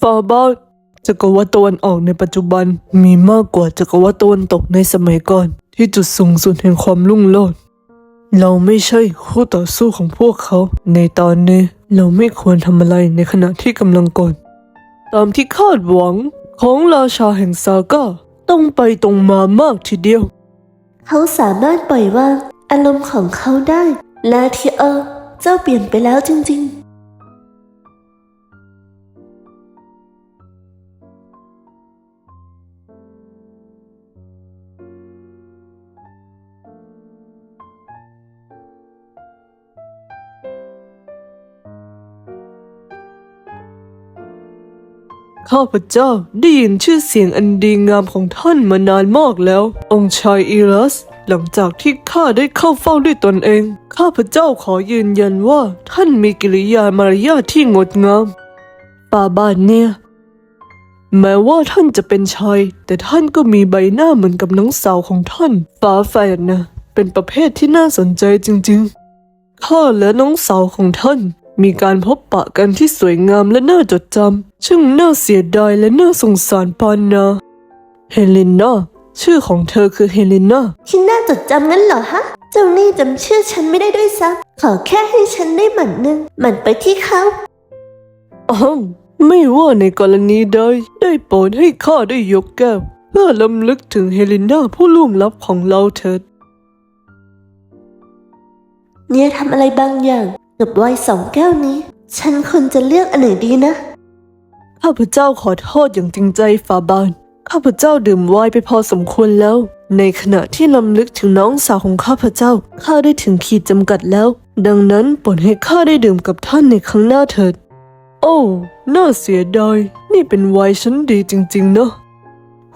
ฟาบาทจักรวรรดิตะวันออกในปัจจุบันมีมากกว่าจักรวรรดิตะวันตกในสมัยก่อน ที่จุดสูงสุดแห่งความรุ่งโรจน์เราไม่ใช่คู่ต่อสู้ของพวกเขา ในตอนนี้เราไม่ควรทำอะไรในขณะที่กำลังกดตามที่คาดหวังของราชาแห่งซาก้าต้องไปตรงมามากทีเดียว เขาสามารถปล่อยวางอารมณ์ของเขาได้และที่เออเจ้าเปลี่ยนไปแล้วจริงๆ ข้าพเจ้าได้ยินชื่อเสียงอันดีงามของท่านมานานมากแล้ว องค์ชายอีรัส หลังจากที่ข้าได้เข้าเฝ้าด้วยตนเอง ข้าพเจ้าขอยืนยันว่าท่านมีกิริยามารยาทที่งดงามป่าบานเนี่ยแม้ว่าท่านจะเป็นชาย แต่ท่านก็มีใบหน้าเหมือนกับน้องสาวของท่านฟ้าแฝดนะ เป็นประเภทที่น่าสนใจจริงๆข้าและน้องสาวของท่าน มีการพบปะกันที่สวยงามและน่าจดจำช่างน่าเสียดายและน่าสงสารปานนา เฮเลนาชื่อของเธอคือเฮเลนาที่น่าจดจำงั้นเหรอฮะ เจ้านี่จำชื่อฉันไม่ได้ด้วยซ้ำขอแค่ให้ฉันได้หมั่นหนึ่งหมั่นไปที่เขาอ้าวไม่ว่าในกรณีใดได้โปรดให้ข้าได้ยกแก้วเพื่อลำลึกถึงเฮเลนาผู้ล่วงลับของเราเถิด เนี่ยทำอะไรบางอย่าง กับไวน์สองแก้วนี้ ฉันควรจะเลือกอันไหนดีนะ ข้าพเจ้าขอโทษอย่างจริงใจฝ่าบาทข้าพเจ้าดื่มไวน์ไปพอสมควรแล้ว ในขณะที่ลำลึกถึงน้องสาวของข้าพเจ้า ข้าได้ถึงขีดจำกัดแล้ว ดังนั้นโปรดให้ข้าได้ดื่มกับท่านในครั้งหน้าเถิด โอ้ น่าเสียดาย นี่เป็นไวน์ชั้นดีจริงๆเนาะ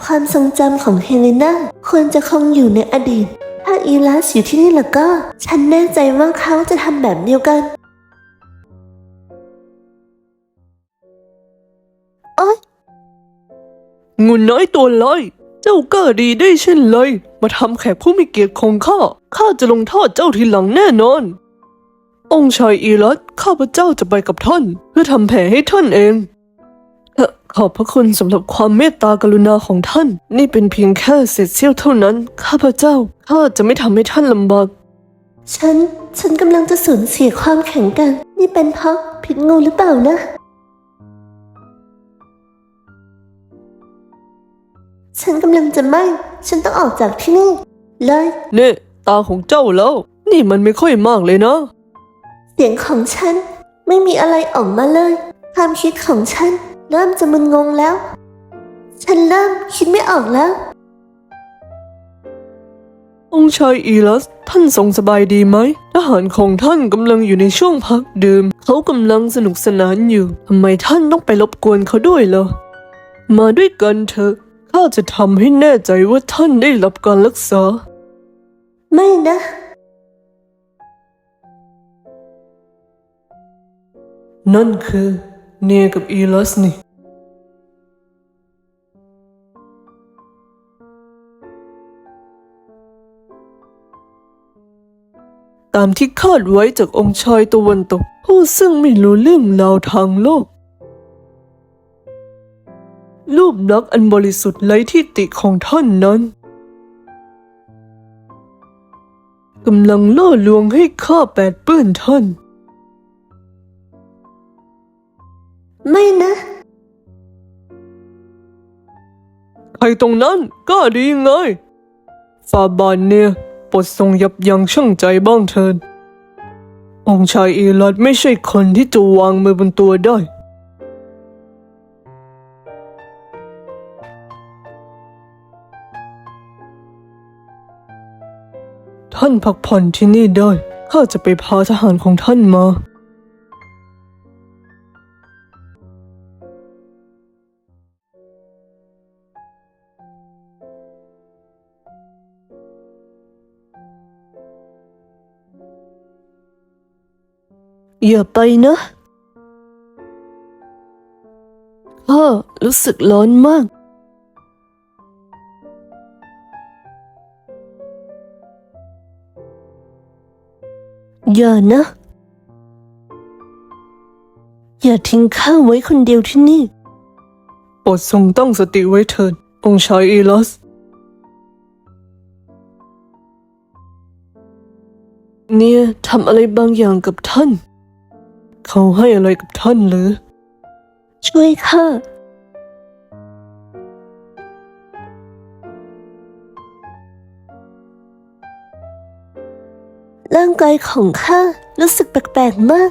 ความทรงจำของเฮเลนาควรจะคงอยู่ในอดีต ถ้าอีลัสอยู่ที่นี่แล้วก็ ฉันแน่ใจว่าเขาจะทำแบบเดียวกัน งูน้อยตัวลอยเจ้ากล้าดีได้เช่นเลยมาทำแขกผู้มีเกียรติของข้า ข้าจะลงโทษเจ้าทีหลังแน่นอน องค์ชายอีรัสข้าพเจ้าจะไปกับท่าน เพื่อทำแผลให้ท่านเองขอบพระคุณสำหรับความเมตตากรุณาของท่าน นี่เป็นเพียงแค่เศษเสี้ยวเท่านั้น ข้าพเจ้าข้าจะไม่ทำให้ท่านลำบาก ฉัน ฉันกำลังจะสูญเสียความแข็งแกร่งนี่เป็นเพราะพิษงูหรือเปล่านะ ฉันกำลังจะไหมฉันต้องออกจากที่นี่ เลยเน่ตาของเจ้าแล้ว นี่มันไม่ค่อยมากเลยนะ เสียงของฉันไม่มีอะไรออกมาเลย ความคิดของฉันเริ่มจะมึนงงแล้ว ฉันเริ่มคิดไม่ออกแล้ว องค์ชายอีลัส ท่านทรงสบายดีไหมทหารของท่านกำลังอยู่ในช่วงพักดื่ม เขากำลังสนุกสนานอยู่ทำไมท่านต้องไปรบกวนเขาด้วยล่ะมาด้วยกันเถอะ ข้าจะทำให้แน่ใจว่าท่านได้รับการรักษา ไม่นะ นั่นคือเนียกับอีลัสนี่ ตามที่คาดไว้จากองค์ชายตะวันตกผู้ซึ่งไม่รู้เรื่องราวทางโลก รูปลักษณ์อันบริสุทธิ์ไร้ที่ติของท่านนั้นกำลังล่อลวงให้ข้าแปดเปื้อนท่าน ไม่นะ ใครตรงนั้นกล้าดียังไงฟาบานเนี่ยโปรดทรงยับยั้งชั่งใจบ้างเถิดองค์ชายอีลัดไม่ใช่คนที่จะวางมือบนตัวได้ ท่านพักผ่อนที่นี่ได้ข้าจะไปพาทหารของท่านมา อย่าไปนะข้ารู้สึกร้อนมาก อย่านะ อย่าทิ้งข้าไว้คนเดียวที่นี่ โปรดทรงตั้งสติไว้เถิด องค์ชายอีลอส เนี่ยทำอะไรบางอย่างกับท่าน เขาให้อะไรกับท่านหรือ ช่วยข้า ร่างกายของข้ารู้สึกแปลกๆมาก